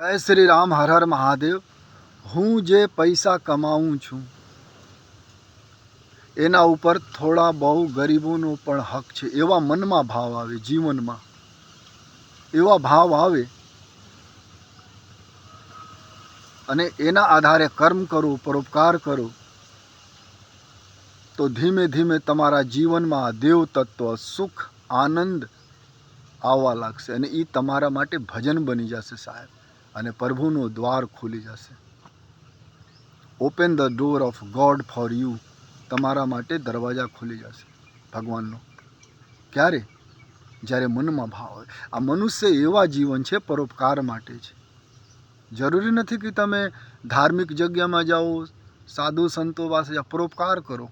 જય શ્રી રામ, હર હર મહાદેવ. હું જે પૈસા કમાઉં છું, એના ઉપર થોડા બહુ ગરીબોનો પણ હક છે. એવા મનમાં ભાવ આવે, જીવનમાં. એવા ભાવ આવે. અને એના આધારે કર્મ કરો, પરોપકાર કરો, તો ધીમે ધીમે તમારા જીવનમાં દેવ તત્વ, સુખ, આનંદ આવવા લાગશે. અને એ તમારા માટે ભજન બની જશે સાહેબ. અને પ્રભુનો દ્વાર ખુલી જશે. Open the door of God for you તમારા માટે દરવાજા ખુલી જશે ભગવાનનો. ક્યારે? જ્યારે મનમાં ભાવ હોય. આ મનુષ્ય એવા જીવન છે, પરોપકાર માટે છે. જરૂરી નથી કે તમે ધાર્મિક જગ્યામાં જાઓ, સાધુ સંતો પાસે જાઓ, પરોપકાર કરો.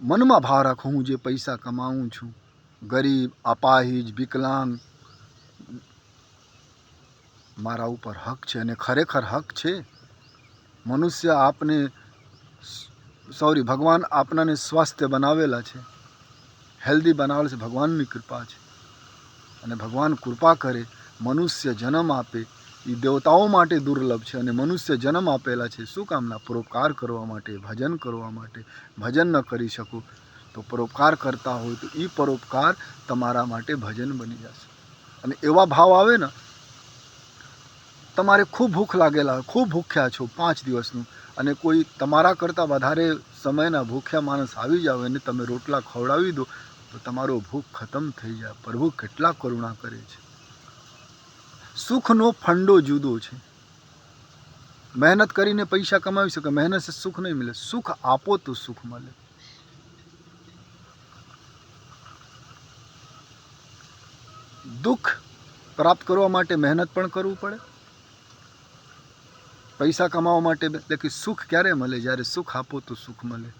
મનમાં ભાવ રાખો, હું જે પૈસા કમાવું છું ગરીબ, અપાહિજ, વિકલાંગ મારા ઉપર હક છે અને ખરેખર હક છે. મનુષ્ય આપને સોરી, ભગવાન આપણાને સ્વાસ્થ્ય બનાવેલા છે. હેલ્ધી બનાવેલા છે, ભગવાનની કૃપા છે. અને ભગવાન કૃપા કરે, મનુષ્ય જન્મ આપે એ દેવતાઓ માટે દુર્લભ છે અને મનુષ્ય જન્મ આપેલા છે. શું કામના? પરોપકાર કરવા માટે, ભજન કરવા માટે, ભજન ન કરી શકો. તો પરોપકાર કરતા હોય તો એ પરોપકાર તમારા માટે ભજન બની જશે. અને એવા ભાવ આવે ને, તમારે ખૂબ ભૂખ લાગેલા હોય, ખૂબ ભૂખ્યા છો પાંચ દિવસનું, અને કોઈ તમારા કરતાં વધારે સમયના ભૂખ્યા માણસ આવી જાવ અને તમે રોટલા ખવડાવી દો, તો તમારો ભૂખ ખતમ થઈ જાય. પ્રભુ કેટલા કરુણા કરે છે. સુખનો ફંડો જુદો છે. મહેનત કરીને પૈસા કમાવી શકે, મહેનત સુખ નહીં મળે. સુખ આપો તો સુખ મળે. દુઃખ પ્રાપ્ત કરવા માટે મહેનત પણ કરવું પડે. પૈસા કમાવા માટે એટલે કે સુખ ક્યારે મળે? જ્યારે સુખ આપો તો સુખ મળે.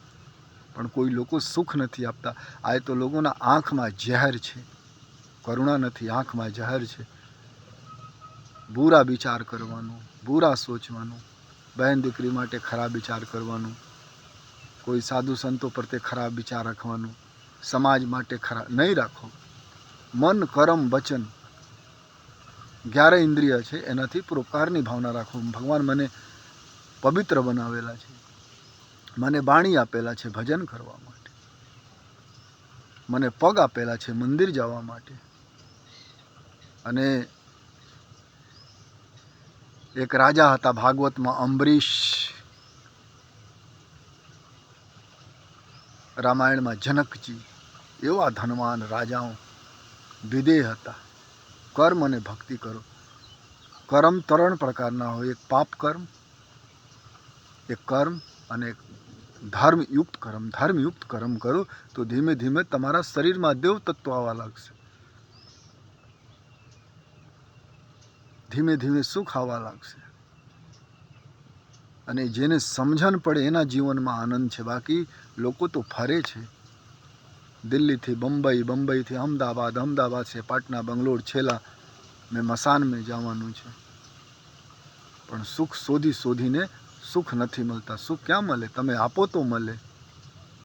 પણ કોઈ લોકો સુખ નથી આપતા. આ તો લોકોના આંખમાં ઝેર છે. કરુણા નથી, આંખમાં ઝેર છે. બુરા વિચાર કરવાનો, બુરા સોચવાનું, બહેન દીકરી માટે ખરાબ વિચાર કરવાનું, કોઈ સાધુ સંતો પ્રત્યે ખરાબ વિચાર રાખવાનું, સમાજ માટે ખરાબ નહીં રાખો. મન, કરમ, વચન ગ્યાર ઇન્દ્રિય છે, એનાથી પરોપકારની ભાવના રાખો. ભગવાન મને પવિત્ર બનાવેલા છે. મને બાણી આપેલા છે ભજન કરવા માટે. મને પગ આપેલા છે મંદિર જવા માટે. અને એક રાજા હતા ભાગવતમાં, અંબરીશ રામાયણમાં જનકજી. એવા ધનવાન રાજાઓ વિદેહ હતા. કર્મ અને ભક્તિ કરો. કર્મ ત્રણ પ્રકારના હોય. એક પાપ કર્મ, એક કર્મ અને એક ધર્મયુક્ત કર્મ. ધર્મયુક્ત કર્મ કરો તો ધીમે ધીમે તમારા શરીરમાં દેવ તત્વ આવવા લાગશે. ધીમે ધીમે સુખ આવવા લાગશે. અને જેને સમજણ પડે એના જીવનમાં આનંદ છે. બાકી લોકો તો ફરે છે. દિલ્હીથી બંબઈ બંબઈથી અમદાવાદ અમદાવાદ છે, પાટના, બંગલોર, છેલ્લા મેં મસાન મેં જવાનું છે. પણ સુખ શોધી શોધીને સુખ નથી મળતા. સુખ ક્યાં મળે? તમે આપો તો મળે.